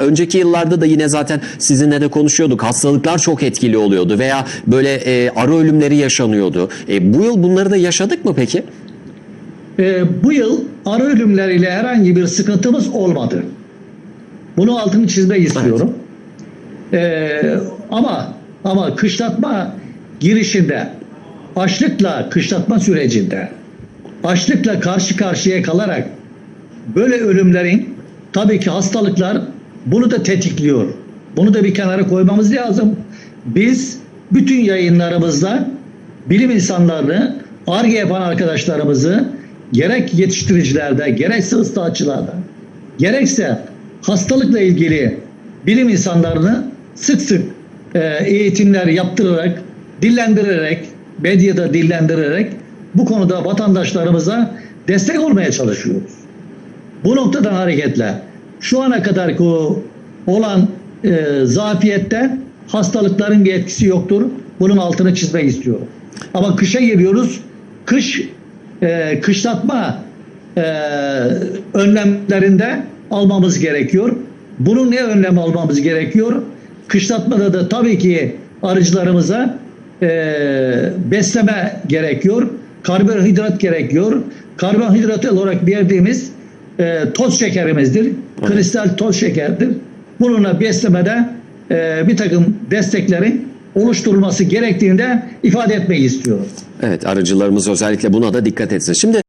Önceki yıllarda da yine zaten sizinle de konuşuyorduk. Hastalıklar çok etkili oluyordu veya böyle e, ara ölümleri yaşanıyordu. E, bu yıl bunları da yaşadık mı peki? Ee, bu yıl ara ölümleriyle herhangi bir sıkıntımız olmadı. Bunu altını çizmek istiyorum. Ee, ama ama kışlatma girişinde açlıkla kışlatma sürecinde açlıkla karşı karşıya kalarak böyle ölümlerin tabii ki hastalıklar bunu da tetikliyor. Bunu da bir kenara koymamız lazım. Biz bütün yayınlarımızda bilim insanlarını, ARGE yapan arkadaşlarımızı gerek yetiştiricilerde, gerekse ıslahatçılarda, gerekse hastalıkla ilgili bilim insanlarını sık sık e, eğitimler yaptırarak, dillendirerek, medyada dillendirerek bu konuda vatandaşlarımıza destek olmaya çalışıyoruz. Bu noktadan hareketle şu ana kadar olan e, zafiyette hastalıkların bir etkisi yoktur. Bunun altını çizmek istiyorum. Ama kışa giriyoruz. Kış e, kışlatma e, önlemlerinde almamız gerekiyor. Bunun ne önlem almamız gerekiyor? Kışlatmada da tabii ki arıcılarımıza e, besleme gerekiyor. Karbonhidrat gerekiyor. Karbonhidrat olarak verdiğimiz e, toz şekerimizdir. Kristal toz şekerdir. Bununla beslemede e, bir takım desteklerin oluşturulması gerektiğinde ifade etmeyi istiyorum. Evet arıcılarımız özellikle buna da dikkat etsin. Şimdi